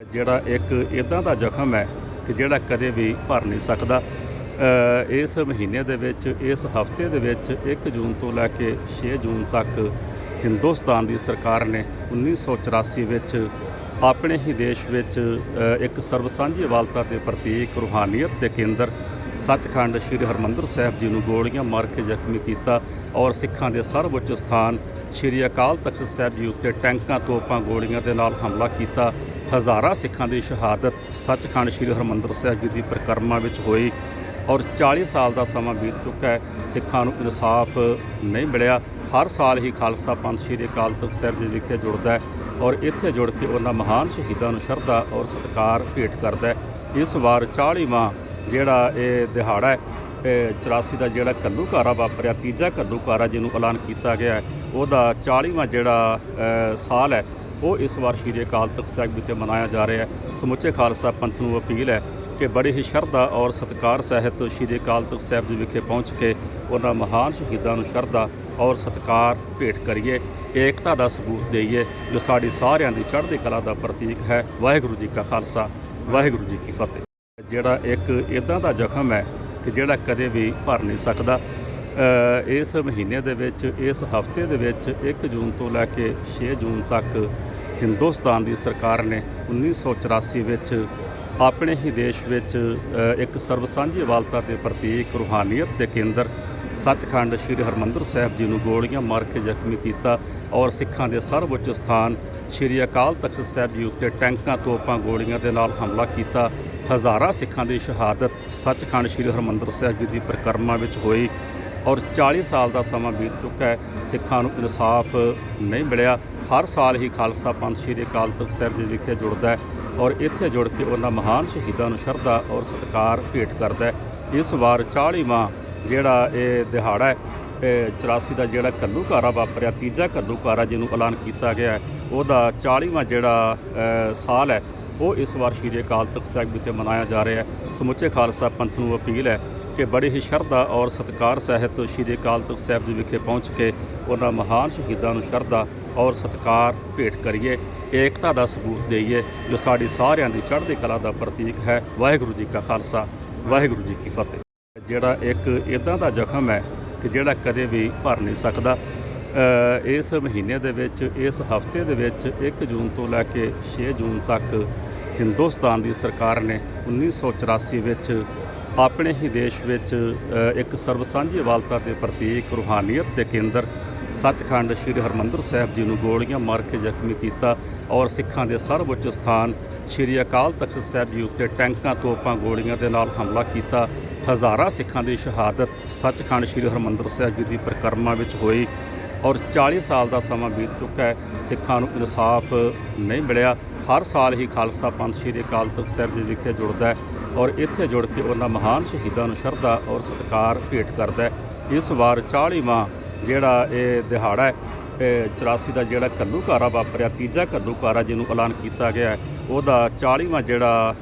ਜਿਹੜਾ ਇੱਕ ਇਦਾਂ ਦਾ ਜ਼ਖਮ ਹੈ ਕਿ ਜਿਹੜਾ ਕਦੇ ਵੀ ਭਰ ਨਹੀਂ ਸਕਦਾ। ਇਸ ਮਹੀਨੇ ਦੇ ਵਿੱਚ ਇਸ ਹਫ਼ਤੇ ਦੇ ਵਿੱਚ 1 ਜੂਨ ਤੋਂ ਲੈ ਕੇ 6 ਜੂਨ ਤੱਕ ਹਿੰਦੁਸਤਾਨ ਦੀ ਸਰਕਾਰ ਨੇ 1984 ਵਿੱਚ ਆਪਣੇ ਹੀ ਦੇਸ਼ ਵਿੱਚ ਅ, ਇੱਕ ਸਰਬਸਾਂਝੀ ਅਵਾਲਤਾ ਦੇ ਪ੍ਰਤੀਕ ਰੂਹਾਨੀਅਤ ਦੇ ਕੇਂਦਰ ਸੱਚਖੰਡ ਸ੍ਰੀ ਹਰਮੰਦਰ ਸਾਹਿਬ ਜੀ ਨੂੰ ਗੋਲੀਆਂ ਮਾਰ ਕੇ ਜ਼ਖਮੀ ਕੀਤਾ ਔਰ ਸਿੱਖਾਂ ਦੇ ਸਰਵਉੱਚ ਸਥਾਨ ਸ੍ਰੀ ਅਕਾਲ ਤਖਤ ਸਾਹਿਬ ਜੀ ਉੱਤੇ ਟੈਂਕਾਂ ਤੋਪਾਂ ਗੋਲੀਆਂ ਦੇ ਨਾਲ ਹਮਲਾ ਕੀਤਾ। ਹਜ਼ਾਰਾਂ ਸਿੱਖਾਂ ਦੀ ਸ਼ਹਾਦਤ ਸੱਚਖੰਡ ਸ੍ਰੀ ਹਰਮੰਦਰ ਸਾਹਿਬ ਜੀ ਦੀ ਪਰਿਕਰਮਾ ਵਿੱਚ ਹੋਈ ਔਰ 40 ਸਾਲ ਦਾ ਸਮਾਂ ਬੀਤ ਚੁੱਕਾ ਹੈ, ਸਿੱਖਾਂ ਨੂੰ ਇਨਸਾਫ ਨਹੀਂ ਮਿਲਿਆ। ਹਰ ਸਾਲ ਹੀ ਖਾਲਸਾ ਪੰਥ ਸ੍ਰੀ ਅਕਾਲ ਤਖਤ ਸਾਹਿਬ ਜੀ ਵਿਖੇ ਜੁੜਦਾ ਹੈ ਔਰ ਇੱਥੇ ਜੁੜ ਕੇ ਉਹਨਾਂ ਮਹਾਨ ਸ਼ਹੀਦਾਂ ਨੂੰ ਸ਼ਰਧਾ ਔਰ ਸਤਿਕਾਰ ਭੇਟ ਕਰਦਾ ਹੈ। ਇਸ ਵਾਰ 40ਵਾਂ ਜਿਹੜਾ ਇਹ ਦਿਹਾੜਾ ਹੈ 84 ਦਾ ਜਿਹੜਾ ਕੱਲੂਕਾਰਾ ਵਾਪਰਿਆ, ਤੀਜਾ ਕੱਲੂਕਾਰਾ ਜਿਹਨੂੰ ਐਲਾਨ ਕੀਤਾ ਗਿਆ ਉਹਦਾ 40ਵਾਂ ਜਿਹੜਾ ਸਾਲ ਹੈ। ਉਹ ਇਸ ਵਾਰ ਸ਼੍ਰੀ ਅਕਾਲ ਤਖਤ ਸਾਹਿਬ ਵਿਖੇ ਮਨਾਇਆ ਜਾ ਰਿਹਾ ਹੈ। ਸਮੁੱਚੇ ਖਾਲਸਾ ਪੰਥ ਨੂੰ ਅਪੀਲ ਹੈ ਕਿ ਬੜੀ ਹੀ ਸ਼ਰਧਾ ਔਰ ਸਤਿਕਾਰ ਸਹਿਤ ਸ਼੍ਰੀ ਅਕਾਲ ਤਖਤ ਸਾਹਿਬ ਜੀ ਵਿਖੇ ਪਹੁੰਚ ਕੇ ਉਹਨਾਂ ਮਹਾਨ ਸ਼ਹੀਦਾਂ ਨੂੰ ਸ਼ਰਧਾ ਔਰ ਸਤਿਕਾਰ ਭੇਟ ਕਰੀਏ, ਏਕਤਾ ਦਾ ਸਬੂਤ ਦੇਈਏ, ਜੋ ਸਾਡੀ ਸਾਰਿਆਂ ਦੀ ਚੜ੍ਹਦੀ ਕਲਾ ਦਾ ਪ੍ਰਤੀਕ ਹੈ। ਵਾਹਿਗੁਰੂ ਜੀ ਕਾ ਖਾਲਸਾ, ਵਾਹਿਗੁਰੂ ਜੀ ਕੀ ਫਤਿਹ। ਜਿਹੜਾ ਇੱਕ ਇਦਾਂ ਦਾ ਜ਼ਖਮ ਹੈ ਕਿ ਜਿਹੜਾ ਕਦੇ ਵੀ ਭਰ ਨਹੀਂ ਸਕਦਾ। ਇਸ ਮਹੀਨੇ ਦੇ ਵਿੱਚ, ਇਸ ਹਫ਼ਤੇ ਦੇ ਵਿੱਚ 1 ਜੂਨ ਤੋਂ ਲੈ ਕੇ 6 ਜੂਨ ਤੱਕ ਹਿੰਦੁਸਤਾਨ ਦੀ ਸਰਕਾਰ ਨੇ 1984 ਵਿੱਚ ਆਪਣੇ ਹੀ ਦੇਸ਼ ਵਿੱਚ ਇੱਕ ਸਰਬ ਸਾਂਝੀ ਵਾਲਤਾ ਦੇ ਪ੍ਰਤੀਕ, ਰੂਹਾਨੀਅਤ ਦੇ ਕੇਂਦਰ ਸੱਚਖੰਡ ਸ੍ਰੀ ਹਰਮੰਦਰ ਸਾਹਿਬ ਜੀ ਨੂੰ ਗੋਲੀਆਂ ਮਾਰ ਕੇ ਜ਼ਖਮੀ ਕੀਤਾ ਔਰ ਸਿੱਖਾਂ ਦੇ ਸਰਵਉੱਚ ਸਥਾਨ ਸ੍ਰੀ ਅਕਾਲ ਤਖਤ ਸਾਹਿਬ ਜੀ ਉੱਤੇ ਟੈਂਕਾਂ ਤੋਪਾਂ ਗੋਲੀਆਂ ਦੇ ਨਾਲ ਹਮਲਾ ਕੀਤਾ। ਹਜ਼ਾਰਾਂ ਸਿੱਖਾਂ ਦੀ ਸ਼ਹਾਦਤ ਸੱਚਖੰਡ ਸ੍ਰੀ ਹਰਮੰਦਰ ਸਾਹਿਬ ਜੀ ਦੀ ਪਰਿਕਰਮਾ ਵਿੱਚ ਹੋਈ। ਔਰ 40 ਸਾਲ ਦਾ ਸਮਾਂ ਬੀਤ ਚੁੱਕਾ ਹੈ। ਸਿੱਖਾਂ ਨੂੰ ਇਨਸਾਫ ਨਹੀਂ ਮਿਲਿਆ। ਹਰ ਸਾਲ ਹੀ ਖਾਲਸਾ ਪੰਥ ਸ੍ਰੀ ਅਕਾਲ ਤਖਤ ਸਾਹਿਬ ਜੀ ਵਿਖੇ ਜੁੜਦਾ ਹੈ ਔਰ ਇੱਥੇ ਜੁੜ ਕੇ ਉਹਨਾਂ ਮਹਾਨ ਸ਼ਹੀਦਾਂ ਨੂੰ ਸ਼ਰਧਾ ਔਰ ਸਤਿਕਾਰ ਭੇਟ ਕਰਦਾ ਹੈ। ਇਸ ਵਾਰ 40ਵਾਂ ਜਿਹੜਾ ਇਹ ਦਿਹਾੜਾ ਹੈ 84 ਦਾ ਜਿਹੜਾ ਕੱਲੂਕਾਰਾ ਵਾਪਰਿਆ, ਤੀਜਾ ਕੱਲੂਕਾਰਾ ਜਿਹਨੂੰ ਐਲਾਨ ਕੀਤਾ ਗਿਆ ਉਹਦਾ 40ਵਾਂ ਜਿਹੜਾ ਸਾਲ ਹੈ, ਉਹ ਇਸ ਵਾਰ ਸ਼੍ਰੀ ਅਕਾਲ ਤਖਤ ਸਾਹਿਬ ਵਿਖੇ ਮਨਾਇਆ ਜਾ ਰਿਹਾ ਹੈ। ਸਮੁੱਚੇ ਖਾਲਸਾ ਪੰਥ ਨੂੰ ਅਪੀਲ ਹੈ ਕਿ ਬੜੇ ਹੀ ਸ਼ਰਧਾ ਔਰ ਸਤਿਕਾਰ ਸਹਿਤ ਸ਼੍ਰੀ ਅਕਾਲ ਤਖਤ ਸਾਹਿਬ ਜੀ ਵਿਖੇ ਪਹੁੰਚ ਕੇ ਉਹਨਾਂ ਮਹਾਨ ਸ਼ਹੀਦਾਂ ਨੂੰ ਸ਼ਰਧਾ ਔਰ ਸਤਿਕਾਰ ਭੇਟ ਕਰੀਏ, ਏਕਤਾ ਦਾ ਸਬੂਤ ਦੇਈਏ, ਜੋ ਸਾਡੀ ਸਾਰਿਆਂ ਦੀ ਚੜ੍ਹਦੀ ਕਲਾ ਦਾ ਪ੍ਰਤੀਕ ਹੈ। ਵਾਹਿਗੁਰੂ ਜੀ ਕਾ ਖਾਲਸਾ, ਵਾਹਿਗੁਰੂ ਜੀ ਕੀ ਫਤਿਹ। ਜਿਹੜਾ ਇੱਕ ਇਦਾਂ ਦਾ ਜ਼ਖਮ ਹੈ ਕਿ ਜਿਹੜਾ ਕਦੇ ਵੀ ਭਰ ਨਹੀਂ ਸਕਦਾ। ਇਸ ਮਹੀਨੇ ਦੇ ਵਿੱਚ, ਇਸ ਹਫ਼ਤੇ ਦੇ ਵਿੱਚ 1 ਜੂਨ ਤੋਂ ਲੈ ਕੇ 6 ਜੂਨ ਤੱਕ ਹਿੰਦੁਸਤਾਨ ਦੀ ਸਰਕਾਰ ਨੇ 1984 ਵਿੱਚ ਆਪਣੇ ਹੀ ਦੇਸ਼ ਵਿੱਚ ਅ, ਇੱਕ ਸਰਬਸਾਂਝੀ ਅਵਾਲਤਾ ਦੇ ਪ੍ਰਤੀਕ ਰੂਹਾਨੀਅਤ ਦੇ ਕੇਂਦਰ ਸੱਚਖੰਡ ਸ੍ਰੀ ਹਰਮੰਦਰ ਸਾਹਿਬ ਜੀ ਨੂੰ ਗੋਲੀਆਂ ਮਾਰ ਕੇ ਜ਼ਖਮੀ ਕੀਤਾ ਔਰ ਸਿੱਖਾਂ ਦੇ ਸਰਵਉੱਚ ਸਥਾਨ ਸ੍ਰੀ ਅਕਾਲ ਤਖਤ ਸਾਹਿਬ ਜੀ ਉੱਤੇ ਟੈਂਕਾਂ ਤੋਪਾਂ ਗੋਲੀਆਂ ਦੇ ਨਾਲ ਹਮਲਾ ਕੀਤਾ। ਹਜ਼ਾਰਾਂ ਸਿੱਖਾਂ ਦੀ ਸ਼ਹਾਦਤ ਸੱਚਖੰਡ ਸ੍ਰੀ ਹਰਮੰਦਰ ਸਾਹਿਬ ਜੀ ਦੀ ਪਰਿਕਰਮਾ ਵਿੱਚ ਹੋਈ ਔਰ 40 ਸਾਲ ਦਾ ਸਮਾਂ ਬੀਤ ਚੁੱਕਾ ਹੈ। ਸਿੱਖਾਂ ਨੂੰ ਇਨਸਾਫ ਨਹੀਂ ਮਿਲਿਆ। ਹਰ ਸਾਲ ਹੀ ਖਾਲਸਾ ਪੰਥ ਸ੍ਰੀ ਅਕਾਲ ਤਖਤ ਸਾਹਿਬ ਜੀ ਵਿਖੇ ਜੁੜਦਾ ਹੈ। ਔਰ ਇੱਥੇ ਜੁੜ ਕੇ ਉਹਨਾਂ ਮਹਾਨ ਸ਼ਹੀਦਾਂ ਨੂੰ ਸ਼ਰਧਾ ਔਰ ਸਤਿਕਾਰ ਭੇਟ ਕਰਦਾ ਹੈ। ਇਸ ਵਾਰ 40ਵਾਂ ਜਿਹੜਾ ਇਹ ਦਿਹਾੜਾ ਹੈ 84 ਦਾ ਜਿਹੜਾ ਕੱਲੂਕਾਰਾ ਵਾਪਰਿਆ ਤੀਜਾ ਕੱਲੂਕਾਰਾ ਜਿਹਨੂੰ ਐਲਾਨ ਕੀਤਾ ਗਿਆ ਹੈ, ਉਹਦਾ 40ਵਾਂ ਜਿਹੜਾ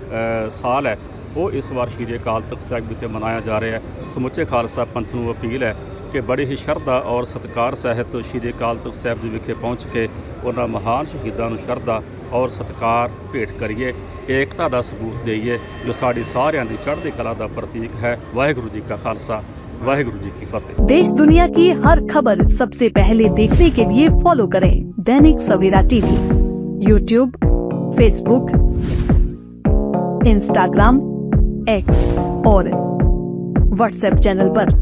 ਸਾਲ ਹੈ ਉਹ ਇਸ ਵਾਰ ਸ਼੍ਰੀ ਅਕਾਲ ਤਖਤ ਸਾਹਿਬ ਵਿਖੇ ਮਨਾਇਆ ਜਾ ਰਿਹਾ ਹੈ। ਸਮੁੱਚੇ ਖਾਲਸਾ ਪੰਥ ਨੂੰ ਅਪੀਲ ਹੈ ਕਿ ਬੜੀ ਹੀ ਸ਼ਰਧਾ ਔਰ ਸਤਿਕਾਰ ਸਹਿਤ ਸ਼੍ਰੀ ਅਕਾਲ ਤਖਤ ਸਾਹਿਬ ਜੀ ਵਿਖੇ ਪਹੁੰਚ ਕੇ ਉਹਨਾਂ ਮਹਾਨ ਸ਼ਹੀਦਾਂ ਨੂੰ ਸ਼ਰਧਾ ਔਰ ਸਤਿਕਾਰ ਭੇਟ ਕਰੀਏ ਏਕਤਾ ਦਾ ਸਬੂਤ ਦੇਈਏ ਜੋ ਸਾਡੀ ਸਾਰਿਆਂ ਦੀ ਚੜ੍ਹਦੀ ਕਲਾ ਦਾ ਪ੍ਰਤੀਕ ਹੈ ਵਾਹਿਗੁਰੂ ਜੀ ਕਾ ਖਾਲਸਾ ਵਾਹਿਗੁਰੂ ਜੀ ਕੀ ਫਤਿਹ देश दुनिया की हर खबर सबसे पहले देखने के लिए फॉलो करें Dainik Savera TV YouTube Facebook Instagram X और व्हाट्सएप चैनल पर।